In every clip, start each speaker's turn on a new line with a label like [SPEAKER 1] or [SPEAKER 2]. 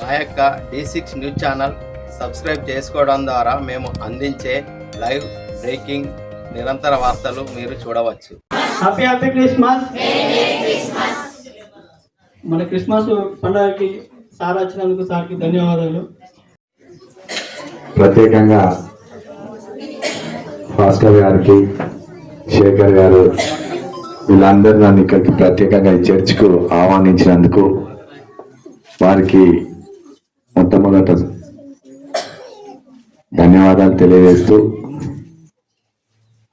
[SPEAKER 1] మా యొక్క D six news channel subscribe చేసుకోవడం ద్వారా మేము అందించే లైవ్ బ్రేకింగ్ నిరంతర వార్తలు మీరు చూడవచ్చు.
[SPEAKER 2] హ్యాపీ హ్యాపీ క్రిస్మస్ మన క్రిస్మస్ పండుగకి సార్ వచ్చినందుకు సార్కి ధన్యవాదాలు.
[SPEAKER 3] ప్రత్యేకంగా భాస్కర్ గారికి శేఖర్ గారు వీళ్ళందరూ నన్ను ఇక్కడికి ప్రత్యేకంగా ఈ చర్చ్కు ఆహ్వానించినందుకు వారికి మొట్టమొదట ధన్యవాదాలు తెలియజేస్తూ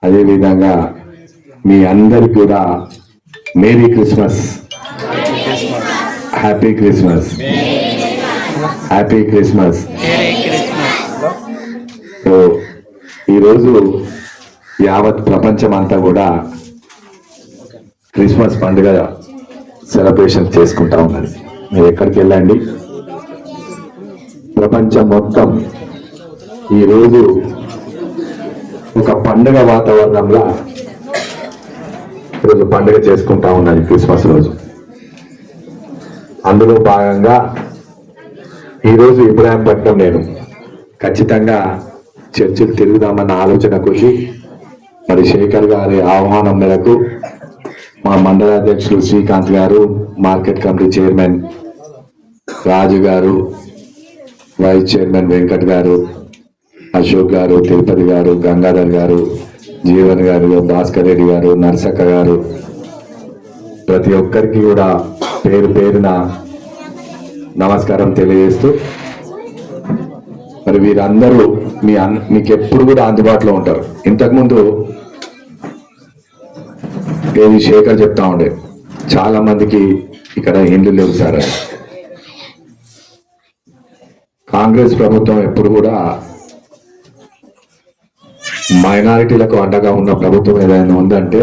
[SPEAKER 3] అదేవిధంగా మీ అందరికి కూడా merry Christmas. Happy Christmas. Happy Christmas. So ఈరోజు యావత్ ప్రపంచం అంతా కూడా క్రిస్మస్ పండుగ సెలబ్రేషన్ చేసుకుంటా ఉన్నది. మీరు ఎక్కడికి వెళ్ళండి? ప్రపంచం మొత్తం ఈరోజు ఒక పండుగ వాతావరణంలో ఈరోజు పండుగ చేసుకుంటా ఉన్నది క్రిస్మస్ రోజు. అందులో భాగంగా ఈరోజు ఇబ్రాహీంపట్నం నేను. ఖచ్చితంగా చర్చిలు తిరుగుదామన్న ఆలోచన కొద్ది మరి శేఖర్ గారి ఆహ్వానం మేరకు మా మండల అధ్యక్షులు శ్రీకాంత్ గారు మార్కెట్ కమిటీ చైర్మన్ రాజు గారు వైస్ చైర్మన్ వెంకట్ గారు అశోక్ గారు తిరుపతి గారు గంగాధర్ గారు జీవన్ గారు భాస్కర్ రెడ్డి గారు నర్సక్క గారు. ప్రతి ఒక్కరికి కూడా పేరు పేరున నమస్కారం తెలియజేస్తూ మరి వీరందరూ మీ అన్- మీకు ఎప్పుడు కూడా అందుబాటులో ఉంటారు. ఇంతకుముందు ఏది శేఖర్ చెప్తా ఉండే చాలా మందికి ఇక్కడ ఇండ్లు లేవు సార్ కాంగ్రెస్ ప్రభుత్వం ఎప్పుడు కూడా మైనారిటీలకు అండగా ఉన్న ప్రభుత్వం ఏదైనా ఉందంటే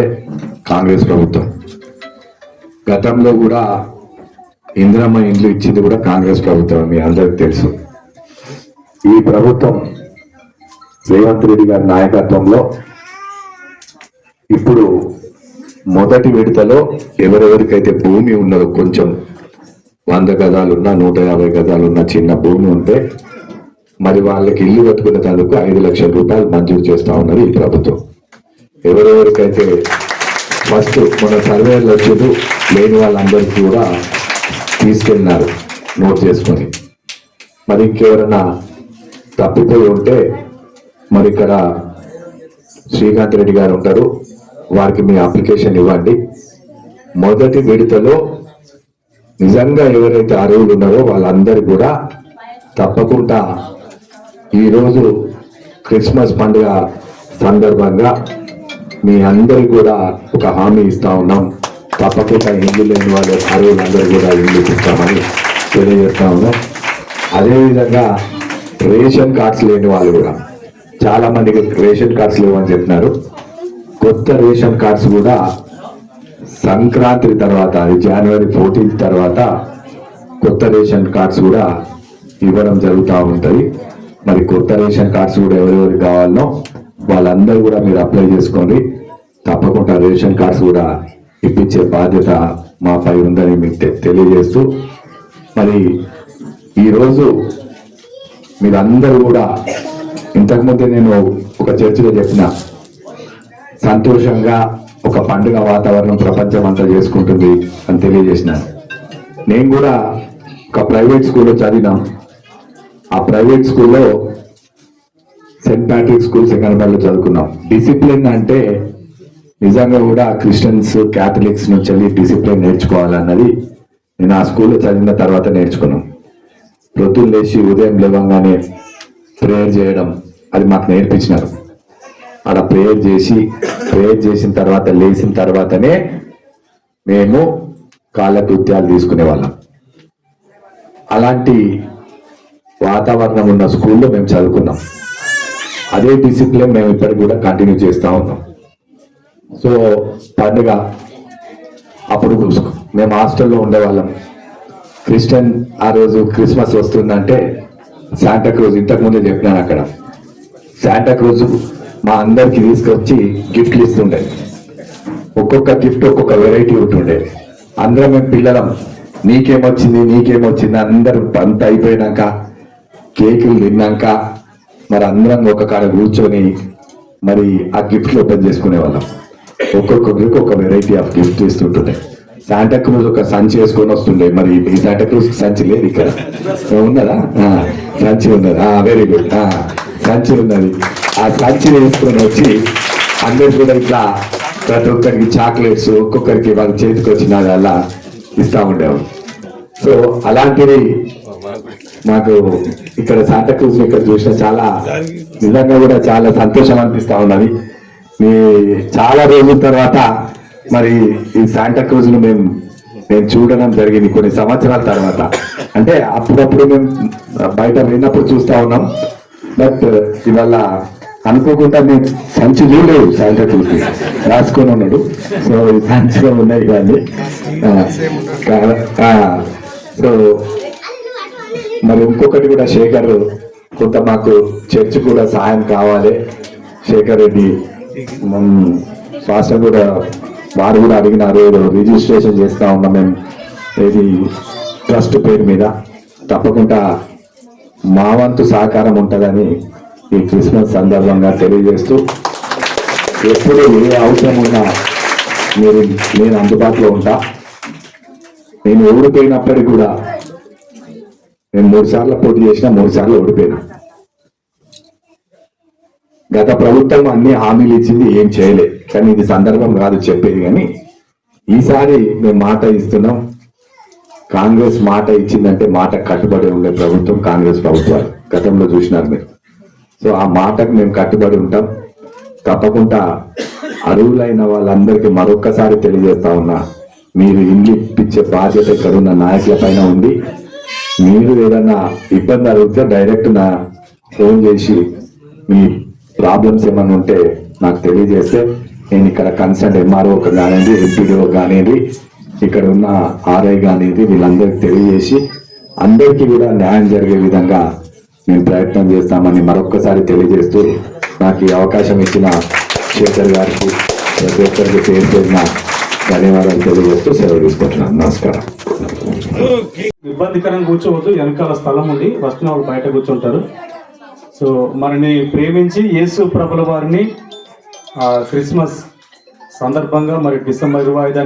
[SPEAKER 3] కాంగ్రెస్ ప్రభుత్వం. గతంలో కూడా ఇందిరమ్మ ఇండ్లు ఇచ్చింది కూడా కాంగ్రెస్ ప్రభుత్వం మీ అందరికి తెలుసు. ఈ ప్రభుత్వం రేవంత్ రెడ్డి గారి నాయకత్వంలో ఇప్పుడు మొదటి విడతలో ఎవరెవరికైతే భూమి ఉన్నదో కొంచెం వంద గజాలున్నా నూట యాభై గజాలున్న చిన్న భూమి ఉంటే మరి వాళ్ళకి ఇల్లు కట్టుకునేందుకు ఐదు లక్షల రూపాయలు మంజూరు చేస్తా ఉన్నది ఈ ప్రభుత్వం. ఎవరెవరికైతే ఫస్ట్ మన సర్వేలు వచ్చేది లేని వాళ్ళందరికీ కూడా తీసుకెళ్ళినారు నోట్ చేసుకొని. మరి ఇంకెవరైనా తప్పిపోయి ఉంటే మరి ఇక్కడ శ్రీకాంత్ రెడ్డి గారు ఉంటారు వారికి మీ అప్లికేషన్ ఇవ్వండి. మొదటి విడతలో నిజంగా ఎవరైతే అర్హులు ఉన్నారో వాళ్ళందరూ కూడా తప్పకుండా ఈరోజు క్రిస్మస్ పండుగ సందర్భంగా మీ అందరికి కూడా ఒక హామీ ఇస్తా ఉన్నాం. తప్పకుండా ఇల్లు లేని వాళ్ళు అర్హులందరూ కూడా ఇల్లు ఇస్తామని తెలియజేస్తా ఉన్నాం. అదేవిధంగా రేషన్ కార్డ్స్ లేని వాళ్ళు కూడా చాలా మందికి రేషన్ కార్డ్స్ లేవని చెప్పినారు. కొత్త రేషన్ కార్డ్స్ కూడా సంక్రాంతి తర్వాత అది జనవరి ఫోర్టీన్త్ తర్వాత కొత్త రేషన్ కార్డ్స్ కూడా ఇవ్వడం జరుగుతూ ఉంటుంది మరి కొత్త రేషన్ కార్డ్స్ కూడా ఎవరెవరికి కావాలనో వాళ్ళందరూ కూడా మీరు అప్లై చేసుకోండి. తప్పకుండా రేషన్ కార్డ్స్ కూడా ఇప్పించే బాధ్యత మాపై ఉందని మీకు తెలియజేస్తూ మరి ఈరోజు మీరందరూ కూడా ఇంతకుముందే నేను ఒక చర్చలో చెప్పిన సంతోషంగా ఒక పండుగ వాతావరణం ప్రపంచం అంతా చేసుకుంటుంది అని తెలియజేసిన నేను కూడా ఒక ప్రైవేట్ స్కూల్లో చదివినా ఆ ప్రైవేట్ స్కూల్లో సెయింట్ ప్యాట్రిక్ స్కూల్ సెకండ్ చదువుకున్నాం. డిసిప్లిన్ అంటే నిజంగా కూడా క్రిస్టియన్స్ క్యాథలిక్స్ నుంచి వెళ్ళి డిసిప్లిన్ నేర్చుకోవాలన్నది నేను ఆ స్కూల్లో చదివిన తర్వాత నేర్చుకున్నాం. ప్రొద్దున లేచి ఉదయం లేవంగానే ప్రేయర్ చేయడం అది మాకు నేర్పించినారు. ఆడ ప్రేయర్ చేసి ప్రేయర్ చేసిన తర్వాత లేచిన తర్వాతనే మేము కాలకృత్యాలు తీసుకునే వాళ్ళం. అలాంటి వాతావరణం ఉన్న స్కూల్లో మేము చదువుకున్నాం. అదే డిసిప్లిన్ మేము ఇప్పటికి కూడా కంటిన్యూ చేస్తూ ఉన్నాం. సో పండుగ అప్పుడు మేము హాస్టల్లో ఉండేవాళ్ళం. క్రిస్టియన్ ఆ రోజు క్రిస్మస్ వస్తుందంటే శాంటాక్రోజ్ ఇంతకుముందే చెప్పినాను అక్కడ. శాంటాక్రోజు మా అందరికి తీసుకొచ్చి గిఫ్ట్లు ఇస్తుండే. ఒక్కొక్క గిఫ్ట్ ఒక్కొక్క వెరైటీ ఉంటుండే. అందరం మేము పిల్లలం. నీకేమొచ్చింది నీకేమొచ్చింది? అందరు అంత అయిపోయినాక కేకులు తిన్నాక మరి అందరం ఒక కాడ కూర్చొని మరి ఆ గిఫ్ట్లు ఓపెన్ చేసుకునే వాళ్ళం ఒక్కొక్కరికి ఒక వెరైటీ ఆఫ్ గిఫ్ట్ ఇస్తుంటుండే. శాంటా క్రూజ్ ఒక సంచి వేసుకొని వస్తుండే. మరి ఈ శాంటా క్రూజ్ సంచి లేదు ఇక్కడ. ఉన్నదా సంచి ఉన్నదా. వెరీ గుడ్ సంచి ఉన్నది. ఆ సంచి వేసుకొని వచ్చి అందరు కూడా ఇట్లా ప్రతి ఒక్కరికి చాక్లెట్స్ ఒక్కొక్కరికి వాళ్ళ చేతికి వచ్చిన అలా ఇస్తా ఉండేవారు. సో అలాంటివి మాకు ఇక్కడ శాంటాక్రూజ్ ఇక్కడ చూసిన చాలా నిజంగా కూడా చాలా సంతోషం అనిపిస్తూ ఉన్నది. మీ చాలా రోజుల తర్వాత మరి ఈ శాంటాక్రూజ్ మేము నేను చూడడం జరిగింది కొన్ని సంవత్సరాల తర్వాత. అంటే అప్పుడప్పుడు మేము బయట వెళ్ళినప్పుడు చూస్తూ ఉన్నాం. బట్ ఇవాళ అనుకోకుండా నేను సంచి చూడలేదు శాంటాక్రూజ్ రాసుకొని ఉన్నాడు. సో ఈ సంచిలో ఉన్నాయి కానీ సో మరి ఇంకొకటి కూడా శేఖర్ కొంత మాకు చర్చ్ కూడా సహాయం కావాలి. శేఖర్ రెడ్డి మ్, పాస్టర్ కూడా వారు కూడా అడిగినారు ఏదో రిజిస్ట్రేషన్ చేస్తా ఉన్నాం మేము ఏది ట్రస్ట్ పేరు మీద. తప్పకుండా మా వంతు సహకారం ఉంటుందని ఈ క్రిస్మస్ సందర్భంగా తెలియజేస్తూ ఎప్పుడు ఏ అవసరం ఉన్నా మీరు నేను అందుబాటులో ఉంటా. నేను ఓడిపోయినప్పటికీ కూడా నేను మూడు సార్లు పోటీ చేసిన మూడు సార్లు ఓడిపోయినా. గత ప్రభుత్వం అన్ని హామీలు ఇచ్చింది ఏం చేయలే. కానీ ఇది సందర్భం కాదు చెప్పేది కానీ ఈసారి మేము మాట ఇస్తున్నాం. కాంగ్రెస్ మాట ఇచ్చిందంటే మాట కట్టుబడి ఉండే ప్రభుత్వం కాంగ్రెస్ ప్రభుత్వాలు గతంలో చూసినారు మీరు. సో ఆ మాటకు మేము కట్టుబడి ఉంటాం. తప్పకుండా అరువులైన వాళ్ళందరికీ మరొక్కసారి తెలియజేస్తా ఉన్నా మీరు ఇల్లు ఇప్పించే బాధ్యత ఇక్కడ ఉన్న నాయకుల పైన ఉంది. మీరు ఏదన్నా ఇబ్బంది అడిగితే డైరెక్ట్ నా ఫోన్ చేసి మీ ప్రాబ్లమ్స్ ఏమైనా ఉంటే నాకు తెలియజేస్తే నేను ఇక్కడ కన్సర్న్ ఎంఆర్ఓ కానివ్వండి ఎంపీడీఓ కానివ్వండి ఇక్కడ ఉన్న ఆర్ఐ అనేది వీళ్ళందరికీ తెలియజేసి అందరికీ కూడా న్యాయం జరిగే విధంగా మేము ప్రయత్నం చేస్తామని మరొక్కసారి తెలియజేస్తూ నాకు ఈ అవకాశం ఇచ్చిన శేఖర్ గారికి ప్రతి ఒక్కరికి పేరు పేరిన ధన్యవాదాలు తెలియజేస్తూ సెలవు తీసుకుంటున్నాను. నమస్కారం.
[SPEAKER 4] ఇబ్బందికరంగా కూర్చోవద్దు వెనకాల స్థలం ఉంది వస్తున్న వాళ్ళు బయట కూర్చుంటారు. సో మనని ప్రేమించి యేసు ప్రభుల వారిని క్రిస్మస్ సందర్భంగా మరి డిసెంబర్ ఇరవై ఐదు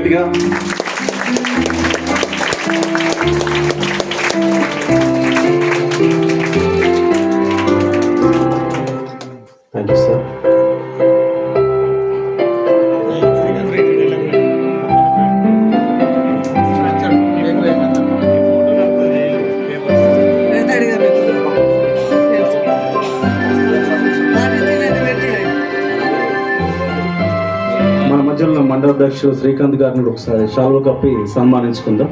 [SPEAKER 4] గట్టిగా మండల అధ్యక్షుడు శ్రీకాంత్ గారిని ఒకసారి షాల్వ కప్పి సన్మానించుకుందాం.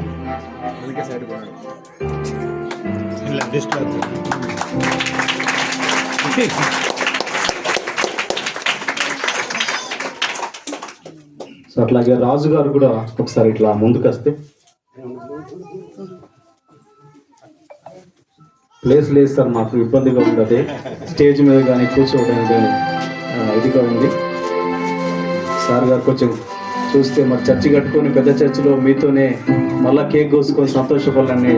[SPEAKER 4] సో అట్లాగే రాజు గారు కూడా ఒకసారి ఇట్లా ముందుకు వస్తే. ప్లేస్ లేదు సార్ మాకు ఇబ్బందిగా ఉంది స్టేజ్ మీద కానీ కూర్చోవడానికి ఇదిగా ఉంది. సార్ గారు కొంచెం చూస్తే మరి చర్చి కట్టుకొని పెద్ద చర్చిలో మీతోనే మళ్ళా కేక్ కోసుకొని సంతోషపడాలని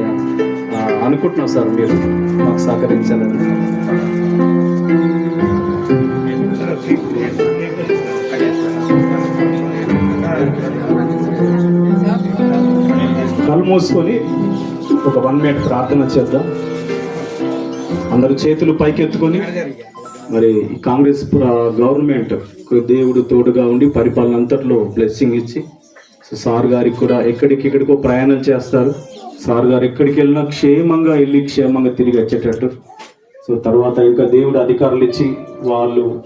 [SPEAKER 4] అనుకుంటున్నాం సార్ మీరు. మాకు సహకరించాలని. కళ్ళు మూసుకొని ఒక వన్ మినిట్ ప్రార్థన చేద్దాం. అందరు చేతులు పైకెత్తుకొని మరి కాంగ్రెస్ గవర్నమెంట్ దేవుడు తోడుగా ఉండి పరిపాలన అంతట్లో బ్లెస్సింగ్ ఇచ్చి సో సార్ గారికి కూడా ఎక్కడికి ఎక్కడికో ప్రయాణం చేస్తారు. సార్ గారు ఎక్కడికి వెళ్ళినా క్షేమంగా వెళ్ళి క్షేమంగా తిరిగి వచ్చేటట్టు. సో తర్వాత ఇంకా దేవుడు అధికారులు ఇచ్చి వాళ్ళు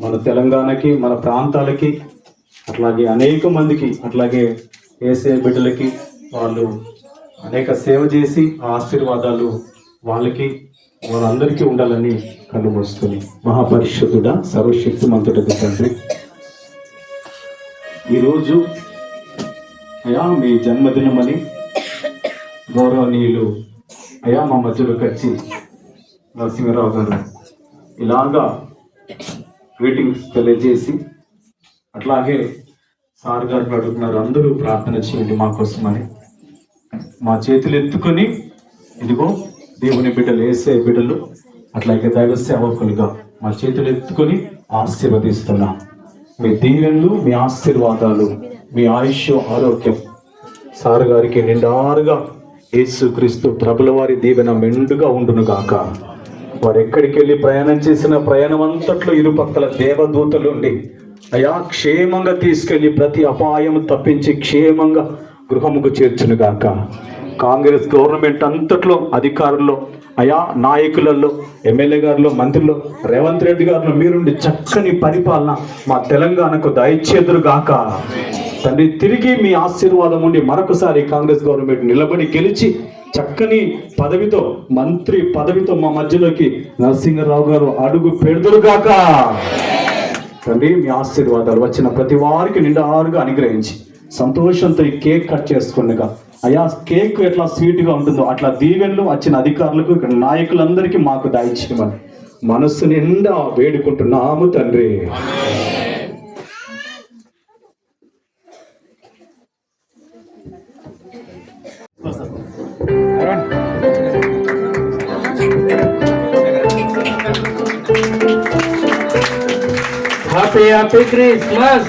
[SPEAKER 4] మన తెలంగాణకి మన ప్రాంతాలకి అట్లాగే అనేక మందికి అట్లాగే ఏసే బిడ్డలకి వాళ్ళు అనేక సేవ చేసి ఆ ఆశీర్వాదాలు వాళ్ళకి వారందరికీ ఉండాలని కళ్ళు మూసుకొని మహాపరిషుద్ధుడ సర్వశక్తిమంతుడకు తండ్రి. ఈరోజు అయా మీ జన్మదినమని గౌరవనీయులు అయా మా మధ్యలోకి వచ్చి నరసింహరావు గారు ఇలాగా గ్రీటింగ్స్ తెలియజేసి అట్లాగే సార్ గారు అడుగుతున్నారు అందరూ ప్రార్థన చేయండి మా కోసమని. మా చేతులు ఎత్తుకొని ఇదిగో దేవుని బిడ్డలు వేసే బిడ్డలు అట్లాగే దైవ సేవకులుగా మా చేతులు ఎత్తుకొని ఆశీర్వదిస్తున్నాం. మీ దీవెనలు మీ ఆశీర్వాదాలు మీ ఆయుష్ ఆరోగ్యం. సార్ గారికి నిండారుగా యేసు క్రీస్తు ప్రభుల వారి దీవెన మెండుగా ఉండును గాక వారు ఎక్కడికి వెళ్ళి ప్రయాణం చేసిన ప్రయాణం అంతట్లో ఇరుపక్కల దేవదూతలుండి అయా క్షేమంగా తీసుకెళ్ళి ప్రతి అపాయం తప్పించి క్షేమంగా గృహముకు చేర్చును గాక కాంగ్రెస్ గవర్నమెంట్ అంతట్లో అధికారుల్లో అయా నాయకులలో ఎమ్మెల్యే గారిలో మంత్రులు రేవంత్ రెడ్డి గారిలో మీరుండి చక్కని పరిపాలన మా తెలంగాణకు దయచేదురు గాక. తండ్రి తిరిగి మీ ఆశీర్వాదం ఉండి మరొకసారి కాంగ్రెస్ గవర్నమెంట్ నిలబడి గెలిచి చక్కని పదవితో మంత్రి పదవితో మా మధ్యలోకి నరసింహరావు గారు అడుగు పెడుదురుగాక తండ్రి మీ ఆశీర్వాదాలు వచ్చిన ప్రతి వారికి నిండారుగా అనుగ్రహించి సంతోషంతో ఈ కేక్ కట్ చేసుకుండగా. అయా కేక్ ఎట్లా స్వీట్గా ఉంటుందో అట్లా దీవెనలు వచ్చిన అధికారులకు ఇక్కడ నాయకులందరికీ మాకు దయచేయమని. మనస్సు నిండా వేడుకుంటున్నాము తండ్రి.
[SPEAKER 2] Happy happy Christmas